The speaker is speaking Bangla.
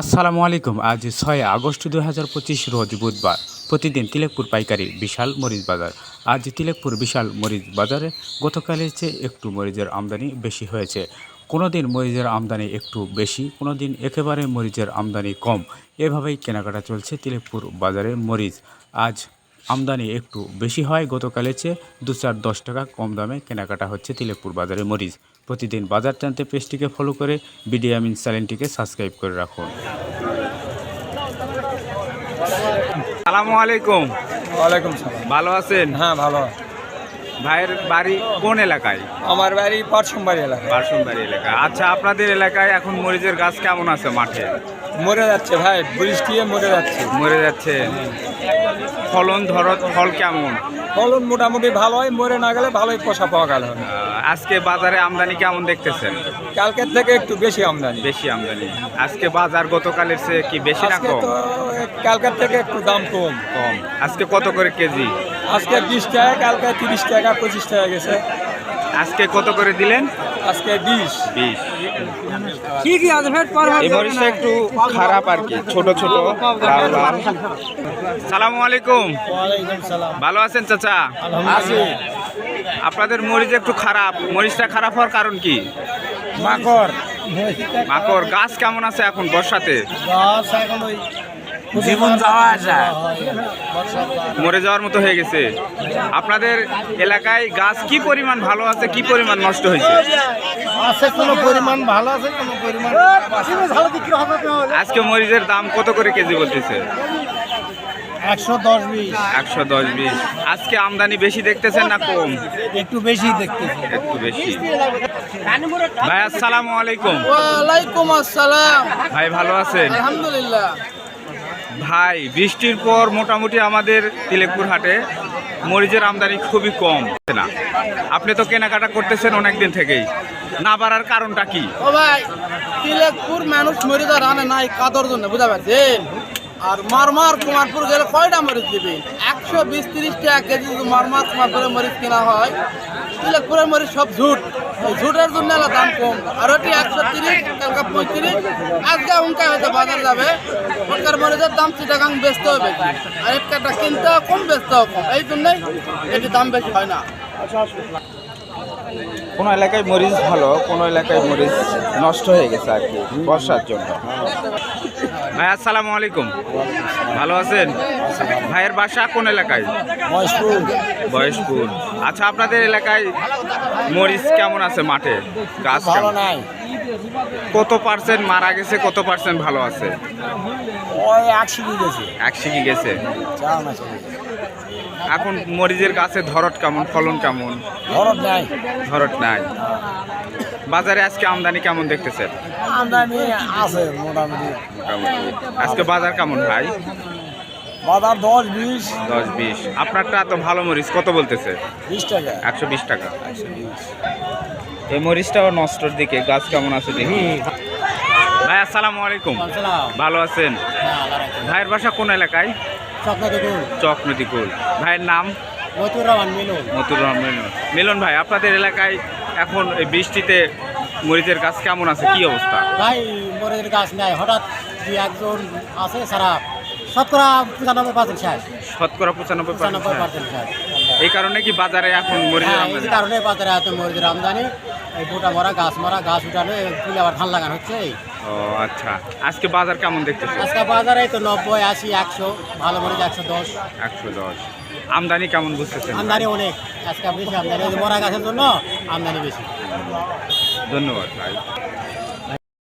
আসসালামু আলাইকুম। আজ ছয় আগস্ট দু হাজার পঁচিশ রোজ বুধবার। প্রতিদিন তিলেকপুর পাইকারি বিশাল মরিচ বাজার। আজ তিলেকপুর বিশাল মরিচ বাজারে গতকালের চেয়ে একটু মরিচের আমদানি বেশি হয়েছে। কোনো দিন মরিচের আমদানি একটু বেশি কোনো দিন একেবারে মরিচের আমদানি কম। এভাবেই কেনাকাটা চলছে তিলেকপুর বাজারে মরিচ। আজ আমদানি একটু বেশি হয়। গতকালের চেয়ে দু চার দশ টাকা কম দামে কেনাকাটা হচ্ছে তিলেপুর বাজারে মরিচ। প্রতিদিন বাজার জানতে পেজটিকে ফলো করে বিডিয়ামিন চ্যানেলটিকে সাবস্ক্রাইব করে রাখুন। সালামু আলাইকুম। ওয়ালাইকুম সালাম। ভালো আছেন? হ্যাঁ ভালো। ভাইয়ের বাড়ি কোন এলাকায়? আমার বাড়ি পাটসুমবাড়ি এলাকা বারসুমবাড়ি এলাকা আচ্ছা আপনাদের এলাকায় এখন মরিচের গাছ কেমন আছে মাঠে? মরে যাচ্ছে ভাই বৃষ্টি মরে যাচ্ছে। মরে যাচ্ছে। ফলন ধরত ফল কেমন? ফলন মোটামুটি ভালো হয় মরে না গেলে ভালোই পোষা পাওয়া গেল। আজকে বাজারে আমদানি কেমন দেখতেছেন? কালকের থেকে একটু বেশি আমদানি। বেশি আমদানি। আজকে বাজার গতকালের চেয়ে কি বেশি না কম? কালকের থেকে একটু দাম কম। কম। আজকে কত করে কেজি? আজকে বিশ টাকা কালকে তিরিশ টাকা পঁচিশ টাকা গেছে। আজকে কত করে দিলেন? আজকে বিশ। বিশ। কি কি আছে এই মরিচটা একটু খারাপ আর কি ছোট ছোট সালামু আলাইকুম। ভালো আছেন চাচা? আছি আপনাদের মরিচ একটু খারাপ। মরিচটা খারাপ হওয়ার কারণ কি? মাকড়। মাকড়। গাছ কেমন আছে এখন বর্ষাতে? গাছ এখন ওই জীবন যাওয়া আসা মরে যাওয়ার মতো হয়ে গেছে। আপনাদের এলাকায় গাছ কি পরিমাণ ভালো আছে কি পরিমাণ নষ্ট হয়েছে? আছে কোনো পরিমাণ ভালো আছে কোনো পরিমাণ ভালো বিক্রি হবে আজকে মরিচের দাম কত করে কেজি বলতেছে? একশো দশ বিশ। একশো দশ বিশ। আজকে আমদানি বেশি দেখতেছেন না কম? একটু বেশি দেখতেছি। একটু বেশি। ভাই আসসালামু আলাইকুম। ওয়ালাইকুম আসসালাম। ভাই ভালো আছেন? আলহামদুলিল্লাহ। ভাই, বৃষ্টির পর মোটামুটি আমাদের তিলেকপুর হাটে মরিচের আমদানি খুবই কম। না, আপনি তো কেনাকাটা করতেছেন অনেক দিন থেকেই। না বাড়ার কারণটা কি? ও ভাই, তিলেকপুর মানুষ মরিদা রানে নাই, কাদর জন্য, বুঝা পারছেন? আর মারমার কুমারপুর গেলে কয়টা মরিচ দিবেন একশো বিশ তিরিশ টাকা কেজি মারমার কুমারপুরে মরিচ কেনা হয়, তিলেকপুরের মরিচ সব ঝুট। ঝুটের জন্য দাম কম। আর ওটি একশো তিরিশ, কালকা পঁয়ত্রিশ। আজকে উনকা হয়তো বাজার যাবে। ওটার মরিচের দাম চিটাগাং বেচতে হবে। আর একটা কিনতে কম বেচতে কম। এই জন্যই এটি দাম বেশি হয় না। কোনো এলাকায় মরিচ ভালো, কোনো এলাকায় মরিচ নষ্ট হয়ে গেছে আর কি, বর্ষার জন্য। ভাই আসসালামু আলাইকুম। ভালো আছেন? ভাইয়ের বাসা কোন এলাকায়? বয়সপুর আচ্ছা আপনাদের এলাকায় মরিচ কেমন আছে মাঠে? গাছ? নাই। কত পার্সেন্ট মারা গেছে কত পার্সেন্ট ভালো আছে? ওই একশো দিয়ে গেছে। গেছে। এখন মরিচের গাছে ধরট কেমন ফলন কেমন? খরচ নাই। ধরট নাই। বাজারে আজকে আমদানি কেমন দেখতেছেন আমদানি আছে মোটামুটি। মোটামুটি আজকে বাজার কেমন ভাই? বাজার দশ বিশ। দশ বিশ। আপনারটা তো ভালো মরিচ কত বলতেছে? বিশ টাকা। একশো বিশ টাকা। এই মরিচটাও নষ্টর দিকে গাছ কেমন আছে দেখি? ভাই আসসালামু আলাইকুম। ভালো আছেন? ভাইয়ের বাসা কোন এলাকায়? চক নদীকুল ভাইয়ের নাম? মতুর রহমান মিলন। মতুর রহমান মিলন। মিলন ভাই আপনাদের এলাকায় এখন এই বৃষ্টিতে মরিচের গাছ কেমন আছে? কি অবস্থা? ভাই মরিচের গাছ নাই। হঠাৎ যে একজন আছে সারা শতকরা পঁচানব্বই পার্সেন্ট স্যার শতকরা পঁচানব্বই পঁচানব্বই পার্সেন্ট এই কারণে কি বাজারে এখন মরিচের আমদানি এই কারণে বাজারে এত মরিচের আমদানি। এই গোটা মরা গাছ মরা গাছ উঠানো ফুলে আবার ধান লাগানো হচ্ছে। ও আচ্ছা। আজকে বাজার কেমন দেখতেছে আজকে বাজারে তো নব্বই আশি একশো ভালো মরিচ একশো দশ। একশো দশ। আমদানি কেমন বুঝতেছেন? আমদানি অনেক। আজকে বেশি আমদানি। মরা গাছের জন্য আমদানি বেশি। ধন্যবাদ ভাই।